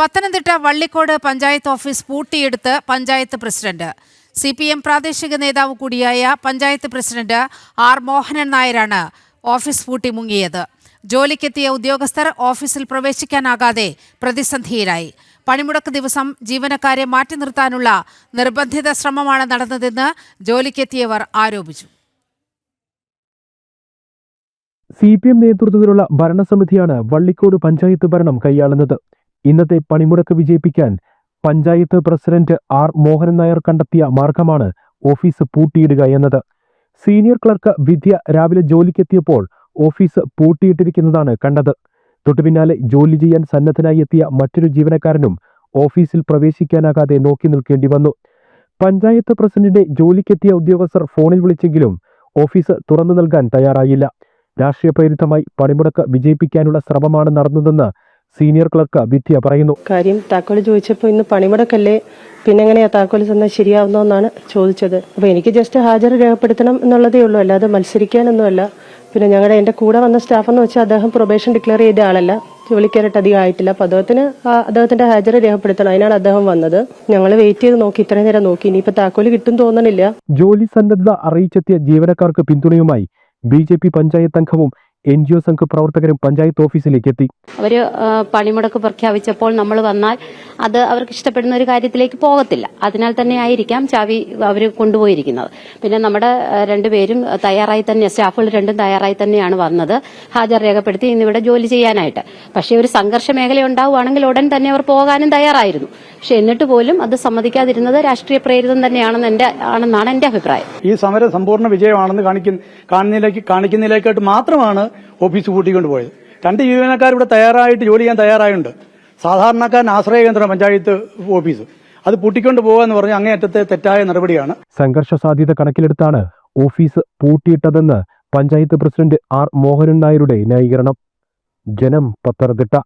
Pathanamthitta Vallicode panchayat office പൂട്ടിയെടുത്ത് panchayat president. C P M പ്രാദേശിക നേതാവ് കൂടിയായ പഞ്ചായത്ത് പ്രസിഡന്റ് ആർ മോഹനൻ നായരാണ് ഓഫീസ് പൂട്ടി മുങ്ങിയത്. ജോലിക്കെത്തിയ ഉദ്യോഗസ്ഥർ ഓഫീസിൽ പ്രവേശിക്കാനാകാതെ പ്രതിസന്ധിയിലായി. പണിമുടക്ക് ദിവസം ജീവനക്കാരെ മാറ്റി നിർത്താനുള്ള നിർബന്ധിത ശ്രമമാണ് നടന്നതെന്ന് ജോലിക്കെത്തിയവർ ആരോപിച്ചു. സി പി എം നേതൃത്വത്തിലുള്ള ഭരണസമിതിയാണ് വള്ളിക്കോട് പഞ്ചായത്ത് ഭരണം കൈയാളുന്നത്. ഇന്നത്തെ പണിമുടക്ക് വിജയിപ്പിക്കാൻ പഞ്ചായത്ത് പ്രസിഡന്റ് ആർ മോഹനൻ നായർ കണ്ടെത്തിയ മാർഗമാണ് ഓഫീസ് പൂട്ടിയിടുക എന്നത്. സീനിയർ ക്ലർക്ക് വിദ്യ രാവിലെ ജോലിക്കെത്തിയപ്പോൾ ഓഫീസ് പൂട്ടിയിട്ടിരിക്കുന്നതാണ് കണ്ടത്. തൊട്ടുപിന്നാലെ ജോലി ചെയ്യാൻ സന്നദ്ധനായി എത്തിയ മറ്റൊരു ജീവനക്കാരനും ഓഫീസിൽ പ്രവേശിക്കാനാകാതെ നോക്കി നിൽക്കേണ്ടി വന്നു. പഞ്ചായത്ത് പ്രസിഡന്റിനെ ജോലിക്കെത്തിയ ഉദ്യോഗസ്ഥർ ഫോണിൽ വിളിച്ചെങ്കിലും ഓഫീസ് തുറന്നു നൽകാൻ തയ്യാറായില്ല. രാഷ്ട്രീയ പ്രേരിതമായി പണിമുടക്ക് വിജയിപ്പിക്കാനുള്ള ശ്രമമാണ് നടന്നതെന്ന് സീനിയർ ക്ലർക്ക് വിദ്യ പറയുന്നു. കാര്യം താക്കോൽ ചോദിച്ചപ്പോൾ ഇന്ന് പണിമുടക്കല്ലേ? പിന്നെ എങ്ങനെയാ താക്കോൽ തന്നാൽ ശരിയാവുന്നതെന്നാണ് ചോദിച്ചത്. അപ്പോൾ എനിക്ക് ജസ്റ്റ് ഹാജർ രേഖപ്പെടുത്തണം എന്നുള്ളതേ ഉള്ളൂ. അല്ലാതെ മത്സരിക്കാനൊന്നുമല്ല. പിന്നെ ഞങ്ങളുടെ എന്റെ കൂടെ വന്ന സ്റ്റാഫ് എന്ന് വെച്ചാൽ അദ്ദേഹം പ്രൊബേഷൻ ഡിക്ലെയർ ചെയ്ത ആളല്ല. ജോലിക്കാരായിട്ട് അധികം ആയിട്ടില്ല. അപ്പോൾ അദ്ദേഹത്തിന് അദ്ദേഹത്തിന്റെ ഹാജർ രേഖപ്പെടുത്തണം. അതിനാണ് അദ്ദേഹം വന്നത്. ഞങ്ങൾ വെയിറ്റ് ചെയ്ത് നോക്കി. ഇത്രയും നേരം നോക്കി. ഇനിയിപ്പോൾ താക്കോൽ കിട്ടും തോന്നണില്ല. ജോലി സന്നദ്ധത അറിയിച്ചെത്തിയ ജീവനക്കാർക്ക് പിന്തുണയുമായി ബി ജെ പി പഞ്ചായത്ത് അംഗവും എൻ ജി ഒ സംഘ പ്രവർത്തകരും പഞ്ചായത്ത് ഓഫീസിലേക്ക് എത്തി അവർ പണിമുടക്ക് പ്രഖ്യാപിച്ചപ്പോൾ നമ്മൾ വന്നാൽ അത് അവർക്ക് ഇഷ്ടപ്പെടുന്ന ഒരു കാര്യത്തിലേക്ക് പോകത്തില്ല. അതിനാൽ തന്നെ ആയിരിക്കാം ചാവി അവർ കൊണ്ടുപോയിരിക്കുന്നത്. പിന്നെ നമ്മുടെ രണ്ടുപേരും തയ്യാറായി തന്നെ സ്റ്റാഫുകൾ രണ്ടും തയ്യാറായി തന്നെയാണ് വന്നത്. ഹാജർ രേഖപ്പെടുത്തി ഇന്നിവിടെ ജോലി ചെയ്യാനായിട്ട്. പക്ഷേ ഒരു സംഘർഷ മേഖല ഉണ്ടാവുകയാണെങ്കിൽ ഉടൻ തന്നെ അവർ പോകാനും തയ്യാറായിരുന്നു. പക്ഷെ എന്നിട്ട് പോലും അത് സമ്മതിക്കാതിരുന്നത് രാഷ്ട്രീയ പ്രേരിതം തന്നെയാണെന്ന് എന്റെ ആണെന്നാണ് എന്റെ അഭിപ്രായം. ഈ സമരം സമ്പൂർണ വിജയമാണെന്ന് കാണിക്കുന്ന കാണുന്നതിലേക്ക് കാണിക്കുന്നതിലേക്കായിട്ട് മാത്രമാണ് ഓഫീസ് കൂട്ടിക്കൊണ്ട് പോയത് രണ്ട് ജീവനക്കാർ ഇവിടെ തയ്യാറായിട്ട് ജോലി ചെയ്യാൻ തയ്യാറായുണ്ട് സാധാരണക്കാരൻ ആശ്രയ കേന്ദ്ര പഞ്ചായത്ത് ഓഫീസ്. അത് പൂട്ടിക്കൊണ്ട് പോകുക എന്ന് പറഞ്ഞാൽ അങ്ങേയറ്റത്തെ തെറ്റായ നടപടിയാണ്. സംഘർഷ സാധ്യത കണക്കിലെടുത്താണ് ഓഫീസ് പൂട്ടിയിട്ടതെന്ന് പഞ്ചായത്ത് പ്രസിഡന്റ് ആർ മോഹനൻ നായരുടെ ന്യായീകരണം. ജനം പത്തനംതിട്ട.